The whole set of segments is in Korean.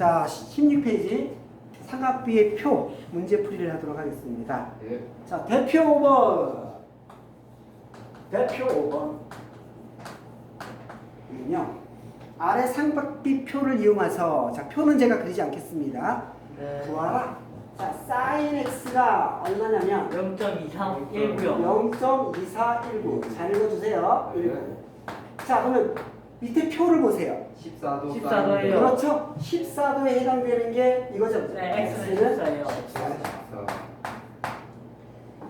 자, 16페이지 삼각비의 표 문제풀이를 하도록 하겠습니다. 예. 자, 대표 5번. 대표 5번. 이는요. 아래 삼각비 표를 이용해서 자, 표는 제가 그리지 않겠습니다. 네. 구하라. 자, sin x가 얼마냐면 0.2319요. 0.2419. 잘 읽어 주세요. 네. 자, 그러면 밑에 표를 보세요. 14도 14도 예요. 그렇죠? 14도에 해당되는 게 이거죠. 네, X는 14예요.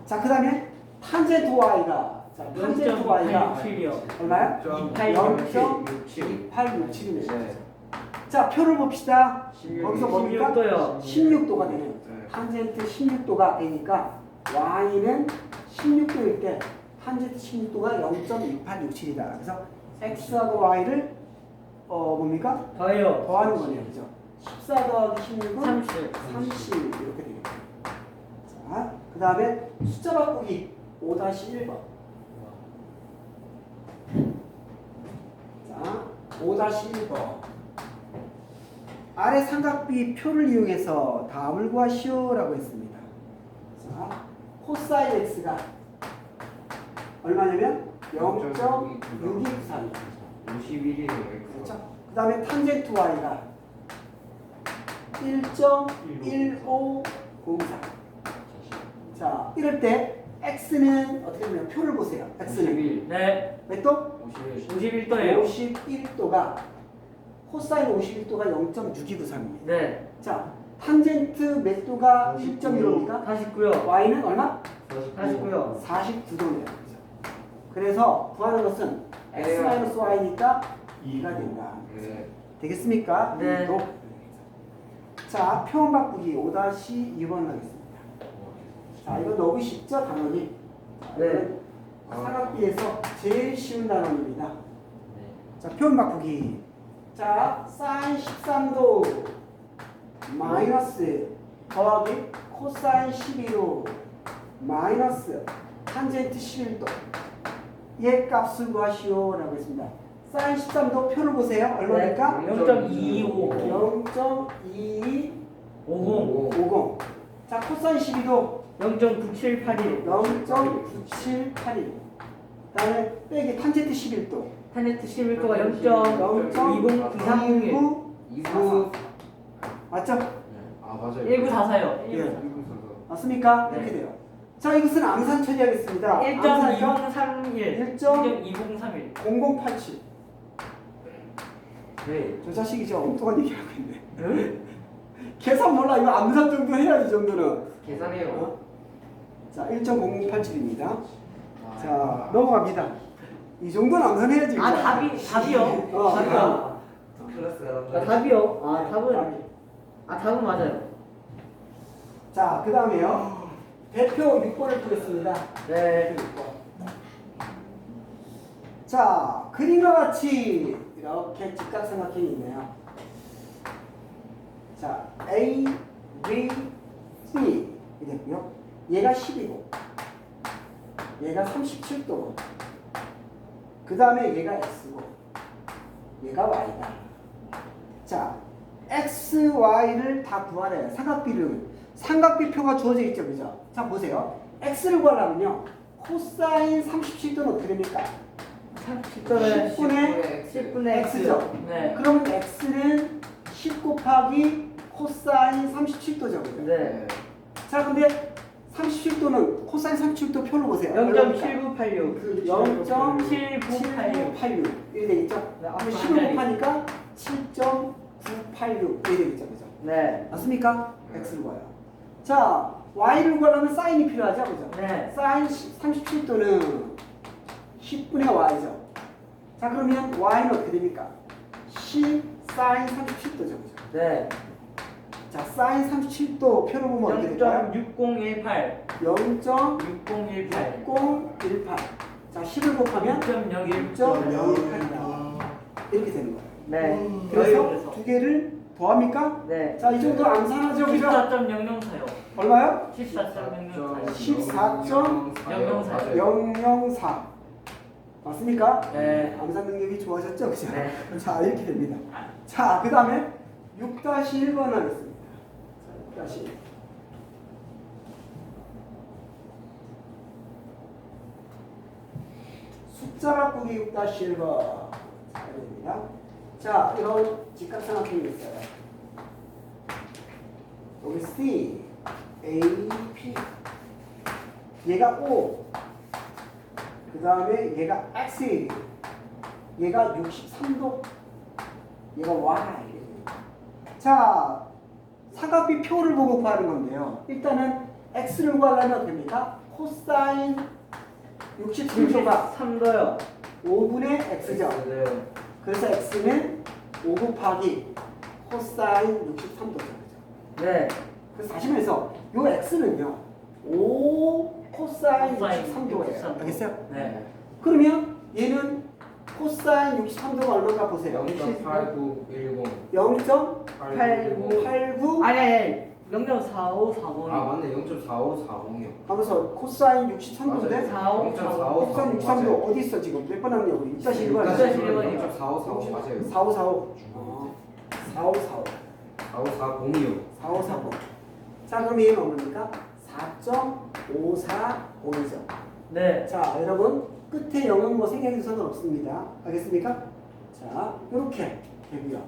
자, 그 다음에 탄젠트 y가 자, 탄젠트 y가 0.867이요. 얼마야? 0.6867 0.2867이네. 네. 자, 표를 봅시다. 16. 거기서 뭡니까? 16도요. 16도가 되네요. 네. 탄젠트 16도가 되니까 y는 16도일 때 탄젠트 16도가 0.2867이다. 그래서 x하고 y를 어 뭡니까? 더해요. 더하는 거네요. 그죠? 14 더하기 16은 30. 30 이렇게 되겠죠. 자, 그 다음에 숫자 바꾸기 5-1번. 자, 5-1번. 아래 삼각비 표를 이용해서 다음을 구하시오라고 했습니다. 자, 코사인 x가 얼마냐면 0.6293. 51이네요. 그렇죠? 그 다음에 탄젠트 y가 1.1504. 자, 이럴 때 x는 어떻게 되면 표를 보세요. x는 51. 네. 몇 도? 51. 51도예요. 51도가 코사인 51도가 0.6293입니다. 네. 자, 탄젠트 몇 도가 1.15입니까? 49요. y는 얼마? 49요. 42도네요. 그래서 구하는 것은 x-y니까 2가 된다. 네. 되겠습니까? 네. 또. 자, 표현 바꾸기 5-2번 하겠습니다. 자, 이거 너무 쉽죠, 단원이? 자, 네. 이건 사각비에서 제일 쉬운 단원입니다. 자, 표현 바꾸기. 자, 사인 13도 마이너스 더하기 코사인 12도 마이너스 탄젠트 11도 얘 값을 구하시오 라고 했습니다. 사인 13도 표를 보세요. 얼마니까? 0.225. 0.2250. 50. 자, 코사인 12도 0.9781. 0.9781. 그다음에 빼기 탄젠트 11도 탄젠트 11도가 0.20931. 0.29 29. 맞죠? 아 맞아요. 1944요. 예. 1944. 맞습니까? 네. 이렇게 돼요. 자, 이것은 암산 처리하겠습니다. 암산이요? 1.2031. 1.2087. 1.2031. 네. 저 자식이 저 엉뚱한 얘기하고 있네. 계산 몰라. 이거 암산 정도 해야지 이 정도는. 계산해요. 어? 자, 1.0087입니다. 아. 자, 넘어갑니다. 이 정도는 암산해야지. 아. 답이, 답이요? 어, 답이요. 클래스가 아, 답이요? 아, 답은, 아, 답은 맞아요. 자, 그 다음에요. 대표 6번을 보겠습니다. 네. 자, 그림과 같이 이렇게 직각삼각형이 있네요. 자, A, B, C 이랬고요. 얘가 10이고, 얘가 37도고, 그 다음에 얘가 X고, 얘가 Y다. 자, X, Y를 다 구하래요. 삼각비를. 삼각비표가 주어져 있죠, 그죠? 자, 보세요. X를 구하려면요. 코사인 37도는 어떻게 됩니까? 10분의 10분의 10분의 X죠. 네. 그러면 X는 10 곱하기 코사인 37도죠. 그죠? 네. 자, 근데 37도는 코사인 37도 표로 보세요. 0.7986. 0.7986 7986. 이렇게 되겠죠? 네, 그럼 앞으로 10을 한 곱하니까 7.986 이렇게 되겠죠. 그죠? 네. 맞습니까? 네. X를 구해요. 자, Y를 구하려면 사인이 필요하죠. 그죠? 네. 사인 37도는 10분의 Y죠. 자, 그러면 Y는 어떻게 됩니까? 10 사인 37도죠. 그죠? 네. 자, 사인 37도 표를 보면 어떻게 될까요? 0.6018. 0.6018. 6018. 자, 10을 곱하면 0.01. 0.01이다. 이렇게 되는 거예요. 네. 그래서 두 개를 더합니까? 네. 자, 이 정도 암산하죠. 그죠? 14.004요. 얼마요? 14.004요. 14.004. 004. 맞습니까? 네. 암산 능력이 좋아졌죠? 그죠? 네. 자, 이렇게 됩니다. 자, 그 다음에 6-1번 하겠습니다. 자, 6-1. 숫자 바꾸기 6-1번. 됩니다. 자, 이런 직각삼각형이 있어요. 여기 C, A, P. 얘가 O. 그 다음에 얘가 X. 얘가 63도. 얘가 Y. 자, 사각비 표를 보고 구하는 건데요. 일단은 X를 구하려면 됩니다. 코사인 63도가 3도요. 5분의 X죠. 네. 그래서 X는 5 곱하기 코사인 63도죠. 네. 그래서 다시 말해서 요 X는요. 5 코사인 코사인 63도예요. 63도. 알겠어요? 네. 그러면 얘는 코사인 63도가 얼마인가 보세요. 0.8910 0.89 89 아니 아니. 0.4540. 아 맞네. 0.4540이요 하면서 코사인 63도인데? 45, 코사인 63도 어디 있어 지금? 몇 번 하느냐 우리 6-1번 6-1번. 0.4545 맞아요. 4545 어, 4545 4540이요 4540 자 그럼 얘는 얼마입니까? 4.540이죠. 네. 자 여러분 끝에 0은 뭐 생략해도 상관없습니다. 알겠습니까? 자 이렇게 되고요.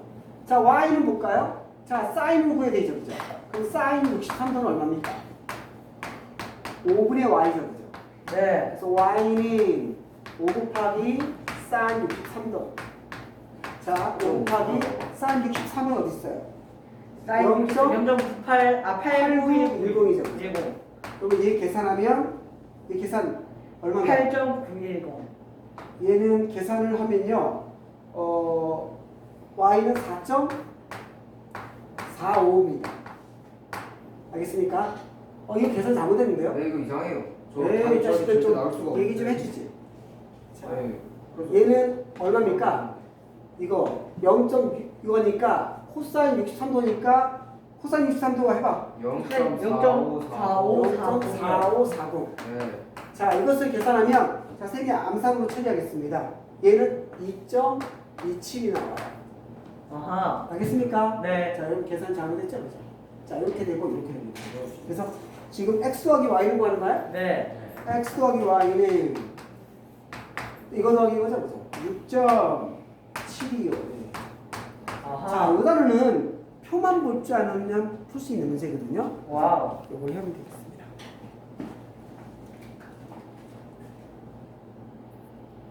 자 y는 볼까요? 자 사인을 구해야 되죠 그죠? 그럼 사인 63도는 얼마입니까? 5분의 y죠 그죠? 네. 그래서 y는 5 곱하기 사인 63도 자 5 곱하기 사인 63은 어디 있어요? 사인 0.98 0.98, 아, 8910. 8910이죠 10. 그러면 얘 계산하면 얘 계산 얼마인가? 8.910. 얘는 계산을 하면요 어 y는 4.45입니다 알겠습니까? 어 이거 계산 잘못했는데요? 네 이거 이상해요 저 네, 자식들 좀 나올 수가 얘기 좀. 해주지 자, 네. 얘는 얼마입니까? 이거 0.6이거니까 코사인 63도니까 코사인 63도가 해봐 0.4540 0.4540 네 자 이것을 계산하면 자 세 개 암산으로 처리하겠습니다 얘는 2.27이 나와요 아하. 알겠습니까? 네. 자 여러분 계산 잘못했죠? 그죠? 자 이렇게 되고 이렇게 됩니다 그래서 지금 x 더하기 y는 구하는 거야? 네. x 더하기 y는 이거 더하기 이거죠? 그죠? 6.7이요 자, 아하. 이 단어는 표만 볼줄 알면 풀 수 있는 문제거든요. 와우. 이걸 하면 되겠습니다.